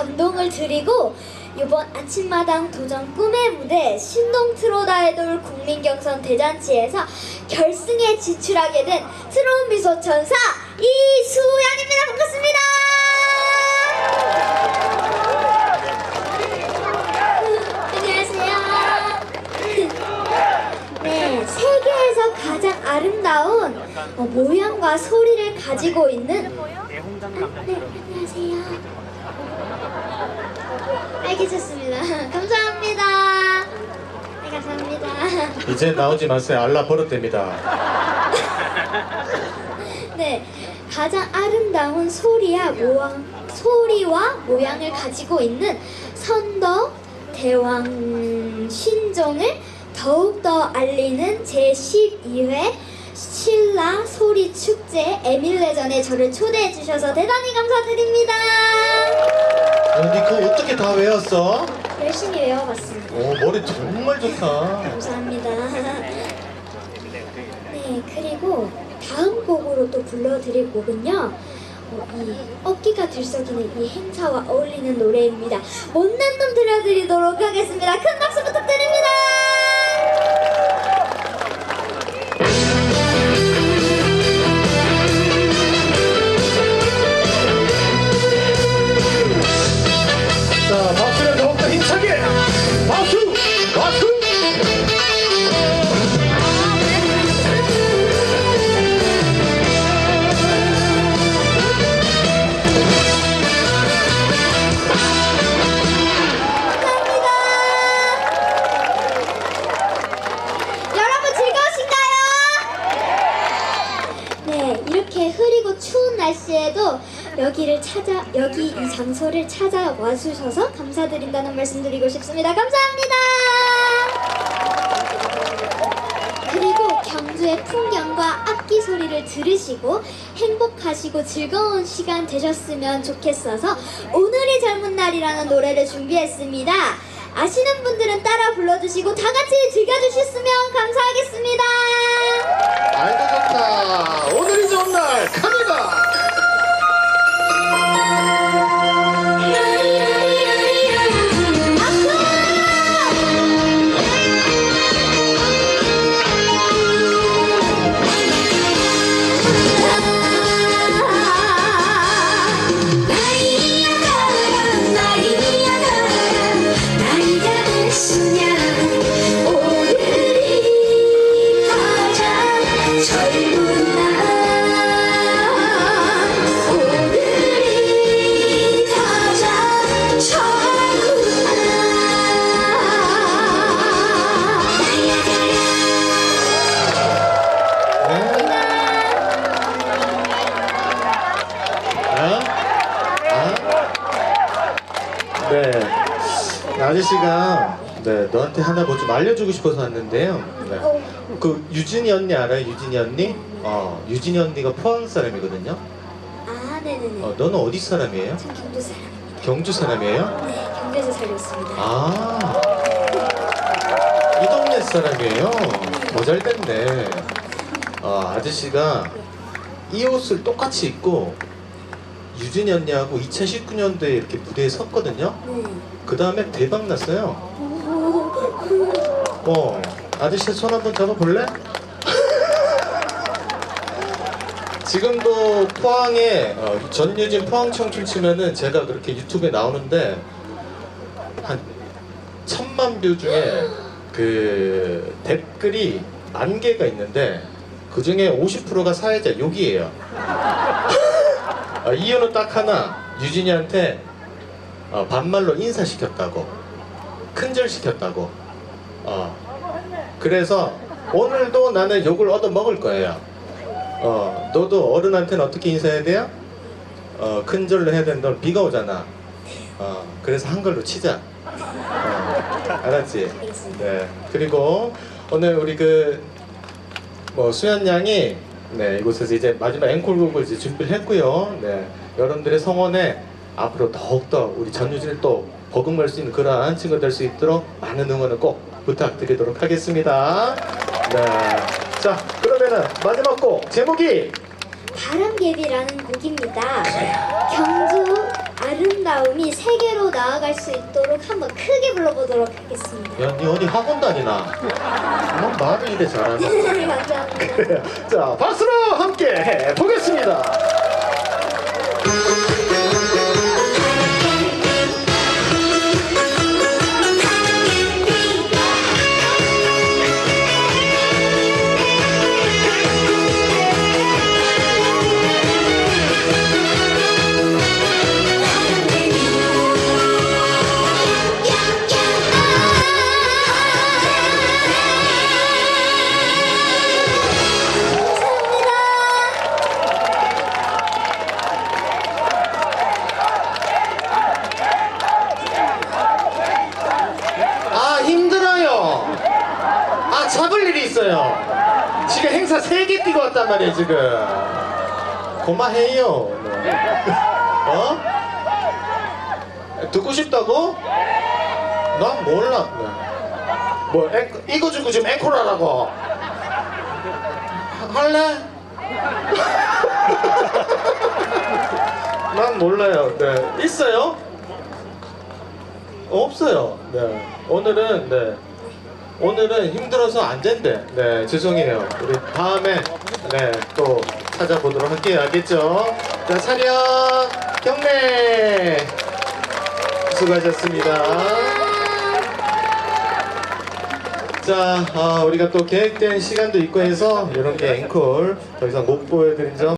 감동을 드리고 이번 아침마당 도전 꿈의 무대 신동 트롯 아이돌 국민경선 대잔치에서 결승에 진출하게 된 트롯 미소 천사 이수연입니다. 반갑습니다. 안녕하세요. 네, 세계에서 가장 아름다운 어, 모양과 소리를 가지고 있는 아, 네, 안녕하세요. 알겠습니다. 감사합니다. 네, 감사합니다. 이제 나오지 마세요. 알라 버릇됩니다. 네, 가장 아름다운 소리와 모양, 소리와 모양을 가지고 있는 선덕 대왕 신종을 더욱더 알리는 제12회 신라 소리 축제 에밀레전에 저를 초대해 주셔서 대단히 감사드립니다. 언니 그거 어떻게 다 외웠어? 열심히 외워봤습니다. 오 머리 정말 좋다. 감사합니다. 네, 그리고 다음 곡으로 또 불러드릴 곡은요. 어, 이 어깨가 들썩이는 이 행사와 어울리는 노래입니다. 못난 놈 들려드리도록 하겠습니다. 큰 박수 이렇게 흐리고 추운 날씨에도 여기를 찾아 여기 이 장소를 찾아 와 주셔서 감사드린다는 말씀드리고 싶습니다. 감사합니다. 그리고 경주의 풍경과 악기 소리를 들으시고 행복하시고 즐거운 시간 되셨으면 좋겠어서 오늘이 젊은 날이라는 노래를 준비했습니다. 아시는 분들은 따라 불러주시고 다 같이 즐겨주셨으면 감사하겠습니다. 네? 아? 네. 아저씨가 네 너한테 하나 뭐 좀 알려주고 싶어서 왔는데요. 네. 어, 그 유진이 언니 알아요? 유진이 언니? 어 유진이 언니가 포항 사람이거든요. 아 네네네 어 너는 어디 사람이에요? 전 경주 사람입니다 경주 사람이에요? 네 경주에서 살고 있습니다 아. 이 동네 사람이에요. 더 잘 됐네. 어, 아저씨가 이 옷을 똑같이 입고 유진이 언니하고 2019년도에 이렇게 무대에 섰거든요. 네그 다음에 대박 났어요. 오, 어, 아저씨 손 한번 잡아볼래? 지금도 포항에 어, 전유진 포항 청춘 치면은 제가 그렇게 유튜브에 나오는데 한 천만 뷰 중에 그 댓글이 만 개가 있는데 그 중에 50%가 사회자 욕이에요. 어, 이유는 딱 하나 유진이한테 어, 반말로 인사시켰다고 큰절시켰다고 어. 그래서 오늘도 나는 욕을 얻어 먹을 거예요. 어, 너도 어른한테는 어떻게 인사해야 돼요? 어, 큰절로 해야 된다. 비가 오잖아. 어, 그래서 한글로 치자. 어, 알았지? 네. 그리고 오늘 우리 그, 뭐, 수현 양이 네, 이곳에서 이제 마지막 앵콜곡을 이제 준비를 했고요. 네. 여러분들의 성원에 앞으로 더욱더 우리 전유진을 또 버금갈 수 있는 그러한 친구 될수 있도록 많은 응원을 꼭 부탁드리도록 하겠습니다. 네. 자, 그러면은 마지막 곡 제목이 바람개비라는 곡입니다. 아름다움이 세계로 나아갈 수 있도록 한번 크게 불러보도록 하겠습니다. 야, 니 어디 학원 다니나? 뭐 말을 이래 잘하나? 감사합니다. 자, 박수로 함께 해 보겠습니다. 있어요. 지금 행사 3개 뛰고 왔단 말이에요, 지금. 고마해요. 네. 어? 듣고 싶다고? 난 몰라. 네. 뭐, 앵, 이거 주고 지금 앵콜 하라고. 하- 할래? 난 몰라요. 네. 있어요? 없어요. 네. 오늘은 네. 오늘은 힘들어서 안 된대. 네, 죄송해요. 우리 다음에 네, 또 찾아보도록 할게요. 알겠죠? 자, 차렷 경례. 수고하셨습니다. 자, 아, 우리가 또 계획된 시간도 있고 해서 이런 게 앵콜 더 이상 못 보여드린 점